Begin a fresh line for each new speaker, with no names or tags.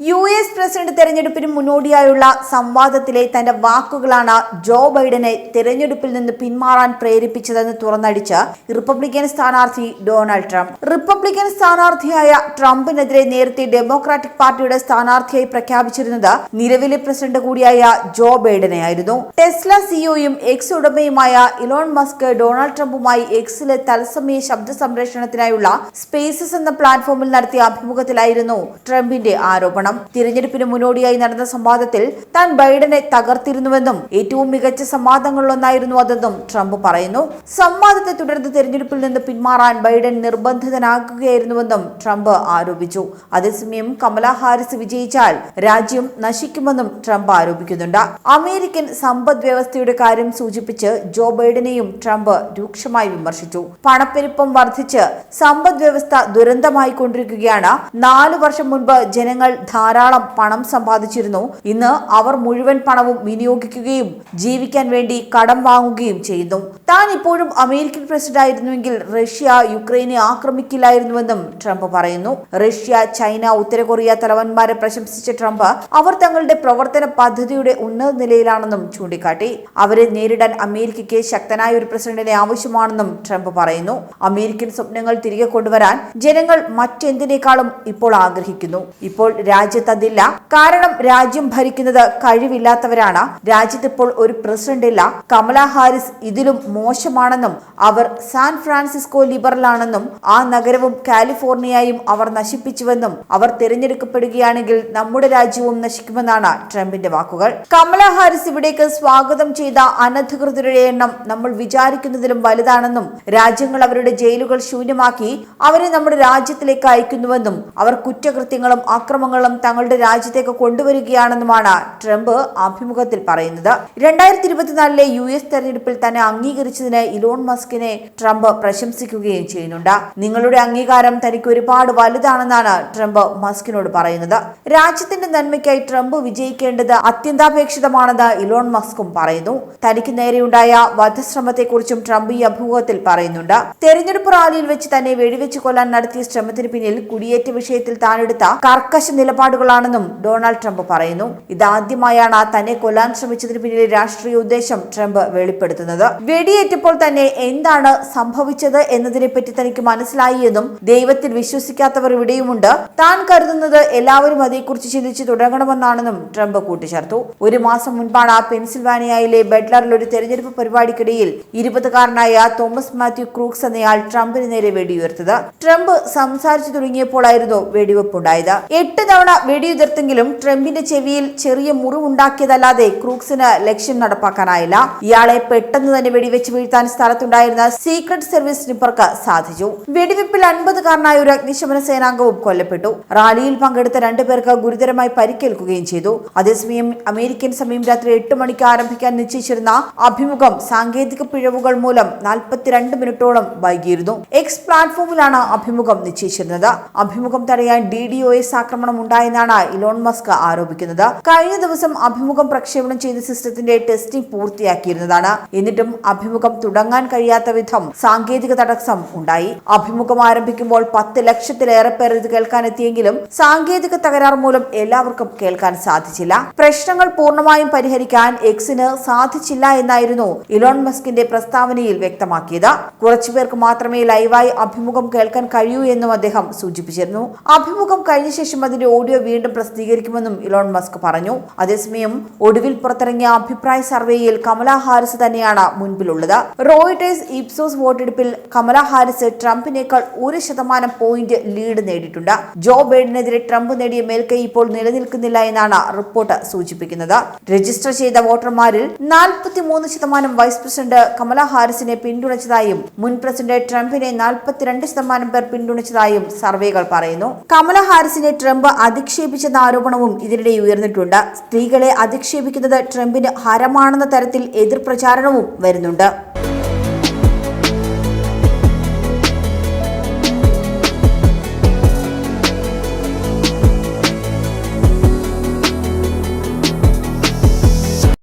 U S president തെരഞ്ഞെടുപ്പിന് മുന്നോടിയായുള്ള സംവാദത്തിലെ തന്റെ വാക്കുകളാണ് ജോ ബൈഡനെ തെരഞ്ഞെടുപ്പിൽ നിന്ന് പിന്മാറാൻ പ്രേരിപ്പിച്ചതെന്ന് തുറന്നടിച്ച് റിപ്പബ്ലിക്കൻ സ്ഥാനാർത്ഥി ഡൊണാൾഡ് ട്രംപ്. റിപ്പബ്ലിക്കൻ സ്ഥാനാർത്ഥിയായ ട്രംപിനെതിരെ നേരത്തെ ഡെമോക്രാറ്റിക് പാർട്ടിയുടെ സ്ഥാനാർത്ഥിയായി പ്രഖ്യാപിച്ചിരുന്നത് നിലവിലെ പ്രസിഡന്റ് കൂടിയായ ജോ ബൈഡനെയായിരുന്നു. ടെസ്ല സിഇഒയും എക്സ് ഉടമയുമായ ഇലോൺ മസ്ക് ഡൊണാൾഡ് ട്രംപുമായി എക്സിലെ തത്സമയ ശബ്ദ സംപ്രേഷണത്തിനായുള്ള സ്പേസസ് എന്ന പ്ലാറ്റ്ഫോമിൽ നടത്തിയ അഭിമുഖത്തിലായിരുന്നു ട്രംപിന്റെ ആരോപണം. തിരഞ്ഞെടുപ്പിന് മുന്നോടിയായി നടന്ന സംവാദത്തിൽ താൻ ബൈഡനെ തകർത്തിരുന്നുവെന്നും ഏറ്റവും മികച്ച സംവാദങ്ങളിലൊന്നായിരുന്നു അതെന്നും ട്രംപ് പറയുന്നു. സംവാദത്തെ തുടർന്ന് തിരഞ്ഞെടുപ്പിൽ നിന്ന് പിന്മാറാൻ ബൈഡൻ നിർബന്ധിതനാകുകയായിരുന്നുവെന്നും ട്രംപ് ആരോപിച്ചു. അതേസമയം കമല ഹാരിസ് വിജയിച്ചാൽ രാജ്യം നശിക്കുമെന്നും ട്രംപ് ആരോപിക്കുന്നുണ്ട്. അമേരിക്കൻ സമ്പദ് വ്യവസ്ഥയുടെ കാര്യം സൂചിപ്പിച്ച് ജോ ബൈഡനെയും ട്രംപ് രൂക്ഷമായി വിമർശിച്ചു. പണപ്പെരുപ്പം വർദ്ധിച്ച് സമ്പദ് വ്യവസ്ഥ ദുരന്തമായി കൊണ്ടിരിക്കുകയാണ് നാലു വർഷം മുൻപ് ജനങ്ങൾ ധാരാളം പണം സമ്പാദിച്ചിരുന്നു. ഇന്ന് അവർ മുഴുവൻ പണവും വിനിയോഗിക്കുകയും ജീവിക്കാൻ വേണ്ടി കടം വാങ്ങുകയും ചെയ്യുന്നു. താൻ ഇപ്പോഴും അമേരിക്കൻ പ്രസിഡന്റ് ആയിരുന്നുവെങ്കിൽ റഷ്യ യുക്രൈനെ ആക്രമിക്കില്ലായിരുന്നുവെന്നും ട്രംപ് പറയുന്നു. റഷ്യ ചൈന ഉത്തര കൊറിയ തലവന്മാരെ പ്രശംസിച്ച ട്രംപ് അവർ തങ്ങളുടെ പ്രവർത്തന പദ്ധതിയുടെ ഉന്നത നിലയിലാണെന്നും ചൂണ്ടിക്കാട്ടി. അവരെ നേരിടാൻ അമേരിക്കയ്ക്ക് ശക്തനായ ഒരു പ്രസിഡന്റിനെ ആവശ്യമാണെന്നും ട്രംപ് പറയുന്നു. അമേരിക്കൻ സ്വപ്നങ്ങൾ തിരികെ കൊണ്ടുവരാൻ ജനങ്ങൾ മറ്റെന്തിനേക്കാളും ഇപ്പോൾ ആഗ്രഹിക്കുന്നു. ഇപ്പോൾ രാജ്യത്ത് അതില്ല കാരണം രാജ്യം ഭരിക്കുന്നത് കഴിവില്ലാത്തവരാണ്. രാജ്യത്ത് ഇപ്പോൾ ഒരു പ്രസിഡന്റ് ഇല്ല. കമല ഹാരിസ് ഇതിലും മോശമാണെന്നും അവർ സാൻ ഫ്രാൻസിസ്കോ ലിബറലാണെന്നും ആ നഗരവും കാലിഫോർണിയയും അവർ നശിപ്പിച്ചുവെന്നും അവർ തിരഞ്ഞെടുക്കപ്പെടുകയാണെങ്കിൽ നമ്മുടെ രാജ്യവും നശിക്കുമെന്നാണ് ട്രംപിന്റെ വാക്കുകൾ. കമല ഹാരിസ് ഇവിടേക്ക് സ്വാഗതം ചെയ്ത അനധികൃതരുടെ എണ്ണം നമ്മൾ വിചാരിക്കുന്നതിലും വലുതാണെന്നും രാജ്യങ്ങൾ അവരുടെ ജയിലുകൾ ശൂന്യമാക്കി അവരെ നമ്മുടെ രാജ്യത്തിലേക്ക് അയക്കുന്നുവെന്നും അവർ കുറ്റകൃത്യങ്ങളും അക്രമങ്ങളും തങ്ങളുടെ രാജ്യത്തേക്ക് കൊണ്ടുവരികയാണെന്നുമാണ് ട്രംപ് അഭിമുഖത്തിൽ പറയുന്നത്. രണ്ടായിരത്തി ഇരുപത്തിനാലിലെ യു എസ് തെരഞ്ഞെടുപ്പിൽ തന്നെ അംഗീകരിച്ചതിന് ഇലോൺ മസ്കിനെ ട്രംപ് പ്രശംസിക്കുകയും ചെയ്യുന്നുണ്ട്. നിങ്ങളുടെ അംഗീകാരം തനിക്ക് ഒരുപാട് വലുതാണെന്നാണ് ട്രംപ് മസ്കിനോട് പറയുന്നത്. രാജ്യത്തിന്റെ നന്മയ്ക്കായി ട്രംപ് വിജയിക്കേണ്ടത് അത്യന്താപേക്ഷിതമാണെന്ന് ഇലോൺ മസ്കും പറയുന്നു. തനിക്ക് നേരെയുണ്ടായ വധശ്രമത്തെക്കുറിച്ചും ട്രംപ് ഈ അഭിമുഖത്തിൽ പറയുന്നുണ്ട്. തെരഞ്ഞെടുപ്പ് റാലിയിൽ വെച്ച് തന്നെ വെടിവെച്ച് കൊല്ലാൻ നടത്തിയ ശ്രമത്തിന് പിന്നിൽ കുടിയേറ്റ വിഷയത്തിൽ താനെടുത്ത കർക്കശ നിലപാടുകളാണെന്നും ഡൊണാൾഡ് ട്രംപ് പറയുന്നു. ഇതാദ്യമായാണ് തന്നെ കൊല്ലാൻ ശ്രമിച്ചതിന് പിന്നിലെ രാഷ്ട്രീയ ഉദ്ദേശം ട്രംപ് വെളിപ്പെടുത്തുന്നത്. വെടിയേറ്റപ്പോൾ തന്നെ എന്താണ് സംഭവിച്ചത് എന്നതിനെപ്പറ്റി തനിക്ക് മനസ്സിലായി എന്നും ദൈവത്തിൽ വിശ്വസിക്കാത്തവർ ഇവിടെയുമുണ്ട്. താൻ കരുതുന്നത് എല്ലാവരും അതേക്കുറിച്ച് ചിന്തിച്ചു തുടങ്ങണമെന്നാണെന്നും ട്രംപ് കൂട്ടിച്ചേർത്തു. ഒരു മാസം മുൻപാണ് പെൻസിൽവാനിയയിലെ ബെഡ്ലറിൽ ഒരു തെരഞ്ഞെടുപ്പ് പരിപാടിക്കിടയിൽ ഇരുപതുകാരനായ തോമസ് മാത്യു ക്രൂക്സ് എന്നയാൾ ട്രംപിന് നേരെ വെടിയുയർത്തത്. ട്രംപ് സംസാരിച്ചു തുടങ്ങിയപ്പോഴായിരുന്നു വെടിവെപ്പുണ്ടായത്. എട്ട് തവണ വെടിയുതിർത്തെങ്കിലും ട്രംപിന്റെ ചെവിയിൽ ചെറിയ മുറിവുണ്ടാക്കിയതല്ലാതെ ക്രൂക്സിന് ലക്ഷ്യം നടപ്പാക്കാനായില്ല. ഇയാളെ പെട്ടെന്ന് തന്നെ വെടിവെച്ച് വീഴ്ത്താൻ സ്ഥലത്തുണ്ടായിരുന്ന സീക്രട്ട് സർവീസ് സ്നിപ്പർക്ക് സാധിച്ചു. വെടിവെപ്പിൽ അൻപതുകാരനായ ഒരു അഗ്നിശമന സേനാംഗവും കൊല്ലപ്പെട്ടു. റാലിയിൽ പങ്കെടുത്ത രണ്ടുപേർക്ക് ഗുരുതരമായി പരിക്കേൽക്കുകയും ചെയ്തു. അതേസമയം അമേരിക്കൻ സമയം രാത്രി എട്ട് മണിക്ക് ആരംഭിക്കാൻ നിശ്ചയിച്ചിരുന്ന അഭിമുഖം സാങ്കേതിക പിഴവുകൾ മൂലം നാൽപ്പത്തിരണ്ട് മിനിറ്റോളം വൈകിയിരുന്നു. എക്സ് പ്ലാറ്റ്ഫോമിലാണ് അഭിമുഖം നിശ്ചയിച്ചിരുന്നത്. അഭിമുഖം തടയാൻ ഡി ഡി ഒ എസ് ആക്രമണം ഉണ്ടായെന്നാണ് ഇലോൺ മസ്ക് ആരോപിക്കുന്നത്. കഴിഞ്ഞ ദിവസം അഭിമുഖം പ്രക്ഷേപണം ചെയ്ത സിസ്റ്റത്തിന്റെ ടെസ്റ്റിംഗ് പൂർത്തിയാക്കിയിരുന്നതാണ്. എന്നിട്ടും അഭിമുഖം തുടങ്ങാൻ കഴിയാത്ത വിധം സാങ്കേതിക തടസ്സം ഉണ്ടായി. അഭിമുഖം ആരംഭിക്കുമ്പോൾ പത്ത് ലക്ഷത്തിലേറെ പേർ ഇത് കേൾക്കാൻ എത്തിയെങ്കിലും സാങ്കേതിക തകരാർ മൂലം എല്ലാവർക്കും കേൾക്കാൻ സാധിച്ചില്ല. പ്രശ്നങ്ങൾ പൂർണമായും പരിഹരിക്കാൻ എക്സിന് സാധിച്ചില്ല എന്നായിരുന്നു ഇലോൺ മസ്കിന്റെ പ്രസ്താവനയിൽ വ്യക്തമാക്കിയത്. കുറച്ചുപേർക്ക് മാത്രമേ ലൈവായി അഭിമുഖം കേൾക്കാൻ കഴിയൂ എന്നും അദ്ദേഹം സൂചിപ്പിച്ചിരുന്നു. അഭിമുഖം കഴിഞ്ഞ ശേഷം അതിന്റെ ഓഡിയോ വീണ്ടും പ്രസിദ്ധീകരിക്കുമെന്നും ഇലോൺ മസ്ക് പറഞ്ഞു. അതേസമയം ഒടുവിൽ പുറത്തിറങ്ങിയ അഭിപ്രായ സർവേയിൽ കമല ഹാരിസ് തന്നെയാണ് മുൻപിലുള്ളത്. റോയിട്ടേഴ്സ് ഇപ്സോസ് വോട്ടെടുപ്പിൽ കമല ഹാരിസ് ട്രംപിനേക്കാൾ ഒരു ശതമാനം പോയിന്റ് ലീഡ് നേടിയിട്ടുണ്ട്. ജോ ബൈഡനെതിരെ ട്രംപ് നേടിയ മേൽക്കൈ ഇപ്പോൾ നിലനിൽക്കുന്നില്ല എന്നാണ് റിപ്പോർട്ട് സൂചിപ്പിക്കുന്നത്. രജിസ്റ്റർ ചെയ്ത വോട്ടർമാരിൽ നാൽപ്പത്തി മൂന്ന് ശതമാനം വൈസ് പ്രസിഡന്റ് കമല ഹാരിസിനെ പിന്തുണച്ചതായും മുൻ പ്രസിഡന്റ് ട്രംപിനെ നാൽപ്പത്തിരണ്ട് ശതമാനം പേർ പിന്തുണച്ചതായും സർവേകൾ പറയുന്നു. കമല ഹാരിസിനെ ട്രംപ് അധിക്ഷേപിച്ചെന്ന ആരോപണവും ഇതിനിടെ ഉയർന്നിട്ടുണ്ട്. സ്ത്രീകളെ അധിക്ഷേപിക്കുന്നത് ട്രംപിന് ഹരമാണെന്ന തരത്തിൽ എതിർ പ്രചാരണവും വരുന്നുണ്ട്.